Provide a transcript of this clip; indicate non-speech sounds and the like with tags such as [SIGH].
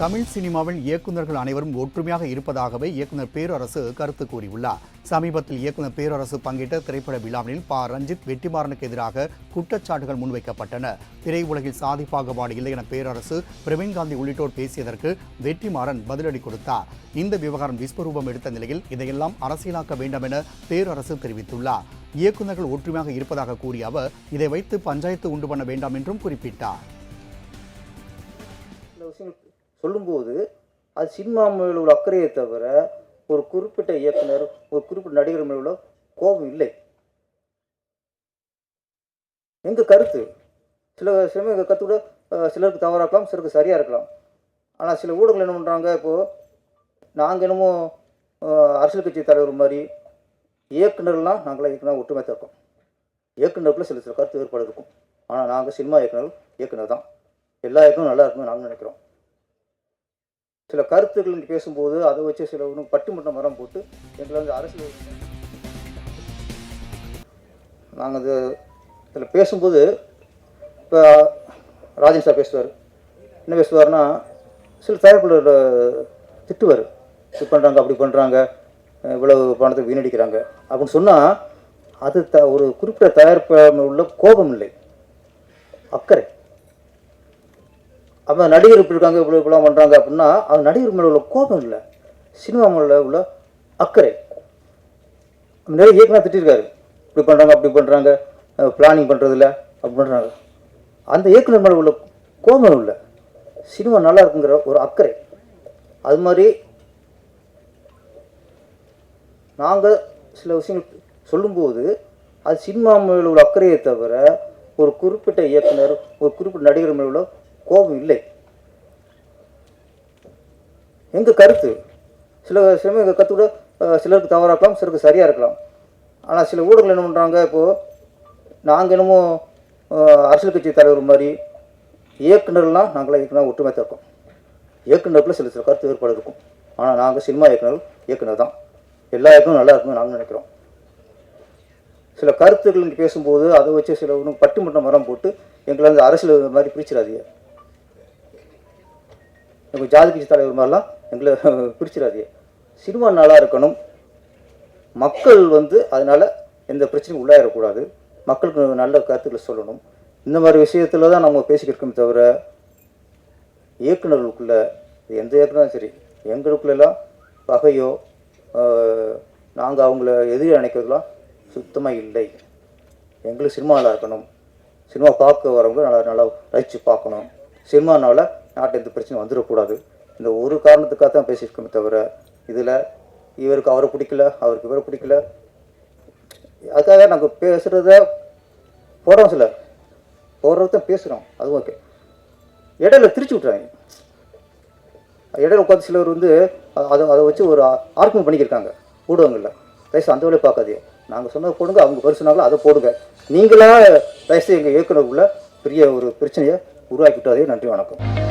தமிழ் சினிமாவில் இயக்குநர்கள் அனைவரும் ஒற்றுமையாக இருப்பதாகவே இயக்குனர் பேரரசு கருத்து கூறியுள்ளார். சமீபத்தில் இயக்குனர் பேரரசு பங்கேற்ற திரைப்பட விழாவில் ப. ரஞ்சித் வெற்றிமாறனுக்கு எதிராக குற்றச்சாட்டுகள் முன்வைக்கப்பட்டன. திரையுலகில் சாதி பாகுபாடு இல்லை என பேரரசு பிரவீன் காந்தி உள்ளிட்டோர் பேசியதற்கு வெற்றிமாறன் பதிலடி கொடுத்தார். இந்த விவகாரம் விஸ்வரூபம் எடுத்த நிலையில் இதையெல்லாம் அரசியலாக்க வேண்டாம் என பேரரசு தெரிவித்துள்ளார். இயக்குநர்கள் ஒற்றுமையாக இருப்பதாக கூறிய அவர் இதை வைத்து பஞ்சாயத்து உண்டு பண்ண வேண்டாம் என்றும் குறிப்பிட்டார். சொல்லும்போது அது சினிமா மேல உள்ள அக்கறையை தவிர ஒரு குறிப்பிட்ட இயக்குனர் ஒரு குறிப்பிட்ட நடிகர் மேல உள்ள கோபம் இல்லை. எங்க கருத்து? சில சமயம் எங்கள் கருத்து கூட சிலருக்கு தவறாக இருக்கலாம் சிலருக்கு சரியாக இருக்கலாம். ஆனால் சில ஊடகங்கள் என்ன பண்ணுறாங்க இப்போது நாங்கள் என்னமோ அரசியல் கட்சி தலைவர் மாதிரி இயக்குநர்லாம் நாங்களாம் இயக்குனர் ஒற்றுமை இருக்கோம். இயக்குநருக்குள்ள சில சில கருத்து வேறுபாடு இருக்கும். ஆனால் நாங்கள் சினிமா இயக்குனர் இயக்குனர் தான். எல்லா இயக்கமும் நல்லா இருக்கும்னு நாங்கள் நினைக்கிறோம். சில கருத்துக்கள் பேசும்போது அதை வச்சு சில இன்னும் பட்டிமன்ற மரம் போட்டு எங்களை வந்து அரசியல் நாங்கள் இது இதில் பேசும்போது இப்போ ராஜன் சார் பேசுவார். என்ன பேசுவார்னா சில தயாரிப்பாளர் திட்டுவார். இது பண்ணுறாங்க அப்படி பண்ணுறாங்க இவ்வளவு பணத்தை வீணடிக்கிறாங்க. அப்படின்னு சொன்னால் அது த ஒரு குறிப்பிட்ட தயாரிப்பு உள்ள கோபம் இல்லை. அக்கறை. அப்போ நடிகர் இப்படி இருக்காங்க இவ்வளோ இப்படிலாம் பண்ணுறாங்க அப்படின்னா அது நடிகர் மேலே உள்ள கோபம் இல்லை. சினிமா மேலே உள்ள அக்கறை. நிறைய இயக்குனர் திட்டிருக்காரு. இப்படி பண்ணுறாங்க அப்படி பண்ணுறாங்க பிளானிங் பண்ணுறதில்ல அப்படி பண்ணுறாங்க அந்த இயக்குனர் மேலே உள்ள கோபம் இல்லை. சினிமா நல்லா இருக்குங்கிற ஒரு அக்கறை. அது மாதிரி நாங்கள் சில விஷயங்கள் சொல்லும்போது அது சினிமா மேலே உள்ள அக்கறையை தவிர ஒரு குறிப்பிட்ட இயக்குனர் ஒரு குறிப்பிட்ட நடிகர் மேல உள்ள கோபம் இல்லை. எங்கள் கருத்து சில சமயம் எங்கள் கருத்து கூட சிலருக்கு தவறாக இருக்கலாம் சிலருக்கு சரியாக இருக்கலாம். ஆனால் சில ஊடகங்கள் என்ன பண்ணுறாங்க இப்போது நாங்கள் என்னமோ அரசியல் கட்சி தலைவர் மாதிரி இயக்குனர்லாம் நாங்களாம் இயக்குனர் ஒற்றுமை இருக்கோம். இயக்குநருக்குள்ள சில சில கருத்து வேறுபாடு இருக்கும். ஆனால் நாங்கள் சினிமா இயக்குனர் இயக்குனர் தான். எல்லா இயக்கமும் நல்லா இருக்கும்னு நாங்கள் நினைக்கிறோம். சில கருத்துக்கள் பேசும்போது அதை வச்சு சில இன்னும் பட்டுமட்டம் மரம் போட்டு எங்களை வந்து அரசியல் மாதிரி பிரிச்சிடாதீங்க. இப்போ ஜாதி கட்சி தலைவர் மாதிரிலாம் எங்களை [LAUGHS] பிரிச்சிடாதீங்க சினிமா நல்லா இருக்கணும். மக்கள் வந்து அதனால் எந்த பிரச்சனையும் உள்ளாயிடக்கூடாது. மக்களுக்கு நல்ல கருத்துக்களை சொல்லணும். இந்த மாதிரி விஷயத்தில் தான் நம்ம பேசிக்கிட்டு இருக்கோமே தவிர இயக்குநர்களுக்குள்ள எந்த இயக்குனரும் சரி எங்களுக்குள்ளெல்லாம் பகையோ நாங்கள் அவங்கள எதிரி நினைக்கிறதுலாம் சுத்தமாக இல்லை. எங்களுக்கு சினிமா நல்லா இருக்கணும். சினிமா பார்க்க வரவங்க நல்லா நல்லா ரசித்து பார்க்கணும். சினிமானால் நாட்டில் எந்த பிரச்சனையும் வந்துடக்கூடாது. இந்த ஒரு காரணத்துக்காக தான் பேசியிருக்கோமே தவிர இதில் இவருக்கு அவரை பிடிக்கல அவருக்கு இவரை பிடிக்கல. அதுக்காக நாங்கள் பேசுகிறத போகிறோம் சில போடுறது தான் பேசுகிறோம் அதுவும் ஓகே. இடையில திரிச்சு விட்றாங்க இடையில உட்காந்து சிலர் வந்து அதை அதை வச்சு ஒரு ஆர்குமெண்ட் பண்ணிக்கிருக்காங்க. ஊடகங்களில். தயவுசு அந்த வேலையை பார்க்காதே நாங்கள் சொன்னதை போடுங்க அவங்க பரிசுனாலும் அதை போடுங்க. நீங்களா தயவுசு எங்கள் இயக்குனருக்குள்ள பெரிய ஒரு பிரச்சனையை உருவாக்கிவிட்டாதே நன்றி வணக்கம்.